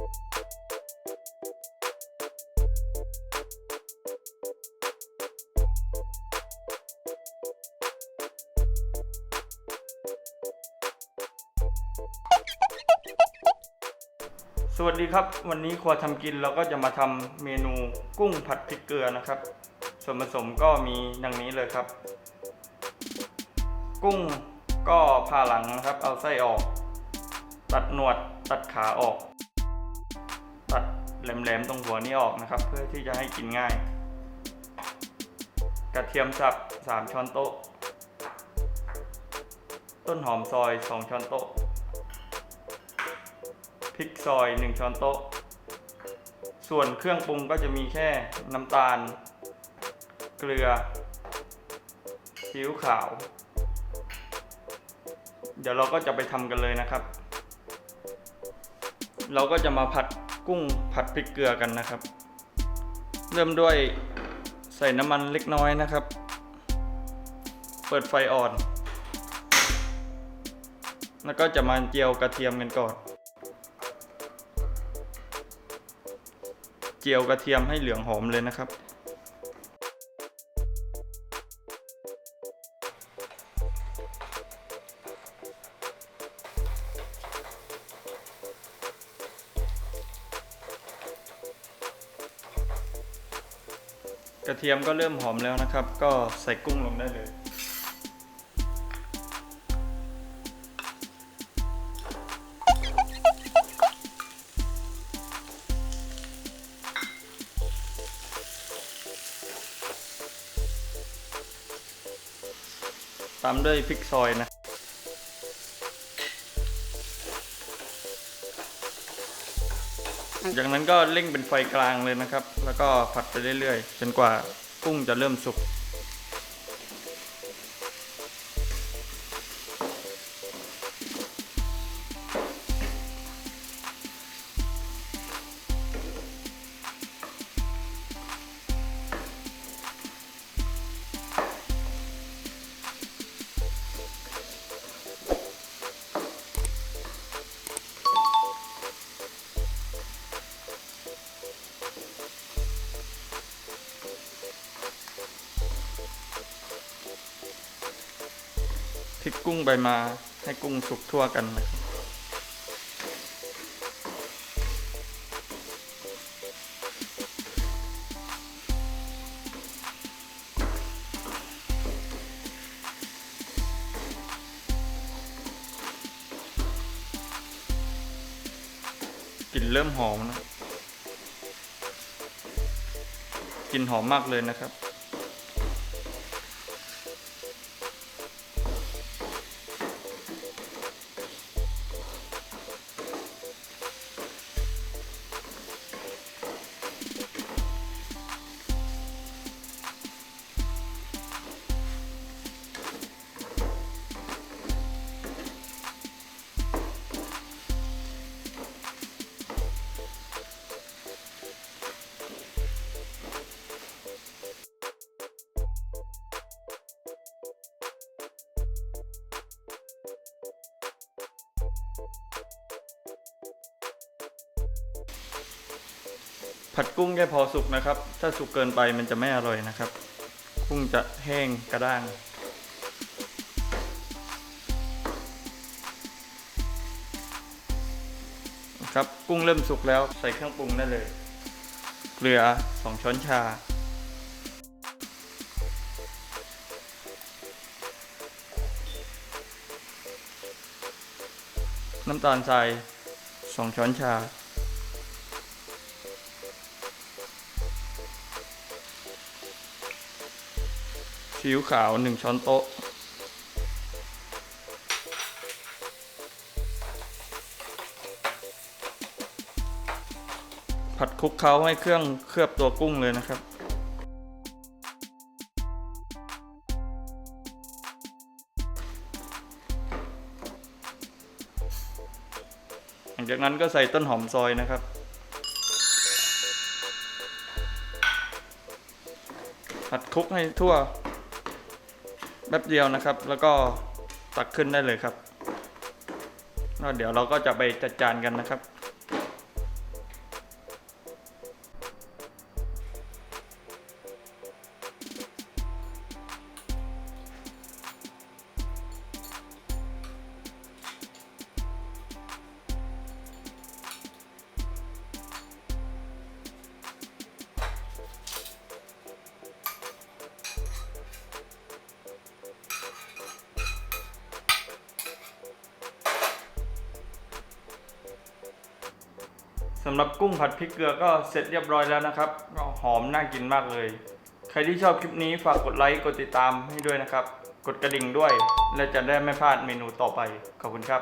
สวัสดีครับ วันนี้ครัวทำกินเราก็จะมาทำเมนูกุ้งผัดพริกเกลือนะครับ ส่วนผสมก็มีดังนี้เลยครับ กุ้งก็ผ่าหลังนะครับ เอาไส้ออก ตัดหนวดตัดขาออก แหลมๆตรงหัวนี้ออกนะครับ เพื่อที่จะให้กินง่าย กระเทียมสับ 3 ช้อนโต๊ะ ต้นหอมซอย 2 ช้อนโต๊ะ พริกซอย 1 ช้อนโต๊ะ ส่วนเครื่องปรุงก็จะมีแค่น้ำตาล เกลือซีอิ๊วขาว เดี๋ยวเราก็จะไปทำกันเลยนะครับ เราก็จะมาผัด กุ้งผัดพริกเกลือกันนะครับ เริ่มด้วยใส่น้ำมันเล็กน้อยนะครับ เปิดไฟอ่อน แล้วก็จะมาเจียวกระเทียมกันก่อน เจียวกระเทียมให้เหลืองหอมเลยนะครับ ระเทียมก็เริ่มหอมแล้วนะครับ ก็ใส่กุ้งลงได้เลย ตามด้วยพริกซอยนะ จากนั้นก็เร่งเป็นไฟกลางเลยนะครับ แล้วก็ผัดไปเรื่อยๆ จนกว่ากุ้งจะเริ่มสุก พริกกุ้งไปมาให้กุ้งสุกทั่วกันนะครับกลิ่นเริ่มหอมนะกลิ่นหอมมากเลยนะครับ ผัดกุ้งแค่พอสุกนะครับ ถ้าสุกเกินไปมันจะไม่อร่อยนะครับ กุ้งจะแห้งกระด้างครับกุ้งเริ่มสุกแล้วใส่เครื่องปรุงได้เลย เกลือ 2 ช้อนชา น้ำตาลทราย 2 ช้อนชา ซีอิ๊วขาว1ช้อนโต๊ะ ผัดคลุกเคล้าให้เครื่องเคลือบตัวกุ้งเลยนะครับหลังจากนั้นก็ใส่ต้นหอมซอยนะครับผัดคลุกให้ทั่ว แป๊บเดียวนะครับ แล้วก็ตักขึ้นได้เลยครับแล้วเดี๋ยวเราก็จะไปจัดจานกันนะครับ สำหรับกุ้งผัดพริกเกลือก็เสร็จเรียบร้อยแล้วนะครับก็หอมน่ากินมากเลย ใครที่ชอบคลิปนี้ฝากกดไลค์กดติดตามให้ด้วยนะครับ กดกระดิ่งด้วย และจะได้ไม่พลาดเมนูต่อไปขอบคุณครับ